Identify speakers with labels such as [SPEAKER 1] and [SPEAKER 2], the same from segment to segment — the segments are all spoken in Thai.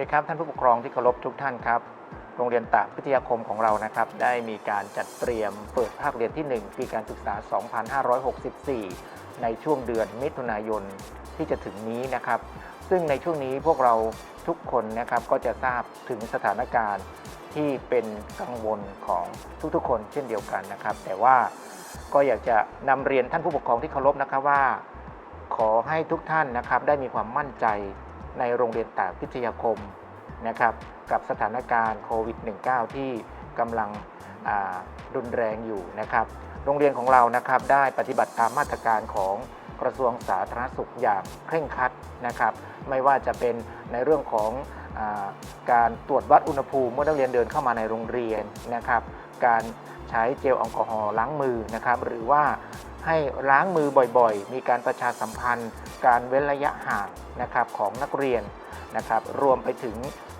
[SPEAKER 1] ดีครับท่านผู้ปกครองที่เคารพทุกท่านครับ โรงเรียนตากพิทยาคมของเรานะครับ ได้มีการจัดเตรียมเปิดภาคเรียนที่ 1 ปีการศึกษา 2564 ในช่วงเดือนมิถุนายนที่จะถึงนี้นะครับ ซึ่งในช่วงนี้พวกเราทุกคนนะครับก็จะทราบถึงสถานการณ์ที่เป็นกังวลของทุกๆ คนเช่นเดียวกันนะครับ แต่ว่าก็อยากจะนำเรียนท่านผู้ปกครองที่เคารพนะครับว่า ขอให้ทุกท่านนะครับได้มีความมั่นใจ ในโรงเรียนตากพิทยาคมนะครับกับสถานการณ์โควิด -19 ที่กำลังรุนแรงอยู่นะครับ โรงเรียนของเรานะครับได้ปฏิบัติตามมาตรการของกระทรวงสาธารณสุขอย่างเคร่งครัดนะครับ ไม่ว่าจะเป็นในเรื่องของอาการตรวจวัดอุณหภูมิเมื่อนักเรียนเดินเข้ามาในโรงเรียนนะครับ การใช้เจลแอลกอฮอล์ล้างมือนะครับ หรือว่า ให้ล้างมือบ่อยๆ มีการประชาสัมพันธ์ การเว้นระยะห่างนะครับของนักเรียนนะครับรวมไปถึง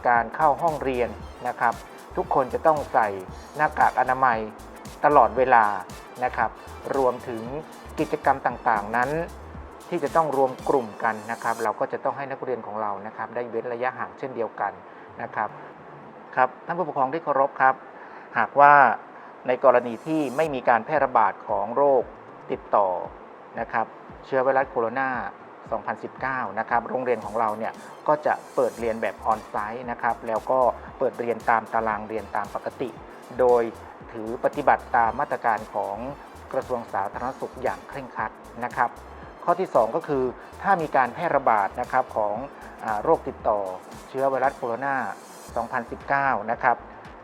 [SPEAKER 1] การเข้าห้องเรียนนะครับ ทุกคนจะต้องใส่หน้ากากอนามัยตลอดเวลานะครับ รวมถึงกิจกรรมต่างๆนั้น ที่จะต้องรวมกลุ่มกันนะครับ เราก็จะต้องให้นักเรียนของเรานะครับ ได้เว้นระยะห่างเช่นเดียวกันนะครับครับท่านผู้ปกครองที่เคารพครับ หากว่าในกรณีที่ไม่มีการแพร่ระบาดของโรค ติดต่อนะครับเชื้อไวรัสโคโรนา2019 นะครับโรงเรียนของเราเนี่ยก็จะเปิดเรียนแบบออนไซต์นะครับแล้วก็เปิดเรียนตามตารางเรียนตามปกติ โดยถือปฏิบัติตามมาตรการของกระทรวงสาธารณสุขอย่างเคร่งครัดนะครับ ข้อที่ 2 ก็คือถ้ามีการแพร่ระบาดนะครับของอโรคติดต่อเชื้อไวรัสโคโรนา2019 นะครับ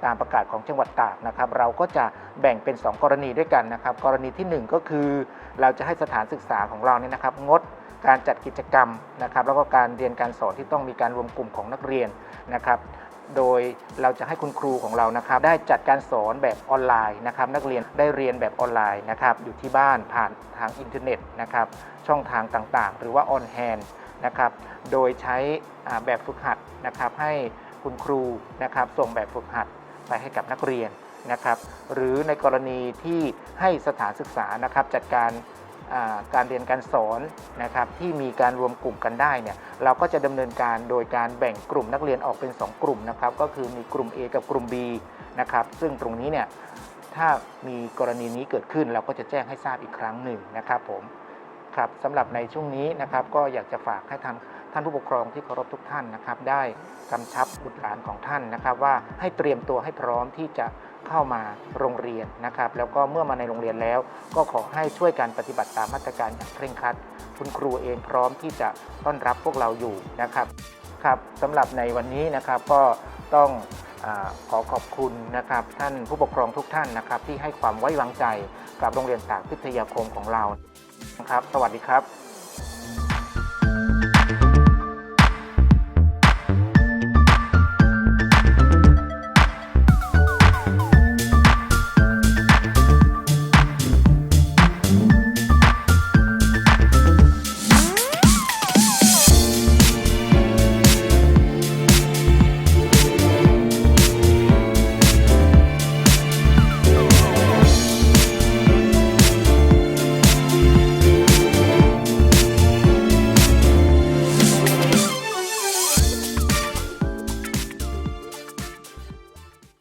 [SPEAKER 1] ตามประกาศของจังหวัดตากนะครับ เราก็จะแบ่งเป็น 2 กรณีด้วยกันนะครับ กรณีทีหนึ่1 ก็คือ เราจะให้สถานศึกษาของเราเนี่ยนะครับ งดการจัดกิจกรรมนะครับ แล้วก็การเรียนการสอนที่ต้องมีการรวมกลุ่มของนักเรียนนะครับโดยเราจะให้คุณครูของเรานะครับ ได้จัดการสอนแบบออนไลน์นะครับ นักเรียนได้เรียนแบบออนไลน์นะครับ อยู่ที่บ้านผ่านทางอินเทอร์เน็ตนะครับ ช่องทางต่างๆ หรือว่าออนแฮนนะครับ โดยใช้แบบฝึกหัดนะครับ ให้คุณครูนะครับ ส่งแบบฝึกหัด ไปให้กับนักเรียนนะครับหรือในกรณีที่ให้สถานศึกษานะครับจัดการการเรียนการสอนนะครับที่มีการรวมกลุ่มกันได้เนี่ยเราก็จะดำเนินการโดยการแบ่งกลุ่มนักเรียนออกเป็น 2 กลุ่มนะครับก็คือมีกลุ่ม A กับกลุ่ม B นะครับซึ่งตรงนี้เนี่ยถ้ามีกรณีนี้เกิดขึ้น เราก็จะแจ้งให้ทราบอีกครั้งหนึ่งนะครับผมครับสำหรับในช่วงนี้นะครับก็อยากจะฝากให้ท่าน ท่านผู้ปกครองที่เคารพทุกท่านนะครับได้กำชับบุตรหลานของท่านนะครับ ว่าให้เตรียมตัวให้พร้อมที่จะเข้ามาโรงเรียนนะครับ แล้วก็เมื่อมาในโรงเรียนแล้ว ก็ขอให้ช่วยการปฏิบัติตามมาตรการอย่างเคร่งครัด คุณครูเองพร้อมที่จะต้อนรับพวกเราอยู่นะครับครับสำหรับในวันนี้นะครับก็ต้องอขอขอบคุณนะครับ ท่านผู้ปกครองทุกท่านนะครับ ที่ให้ความไว้วางใจกับโรงเรียนตากพิทยาคมของเราครับ สวัสดีครับ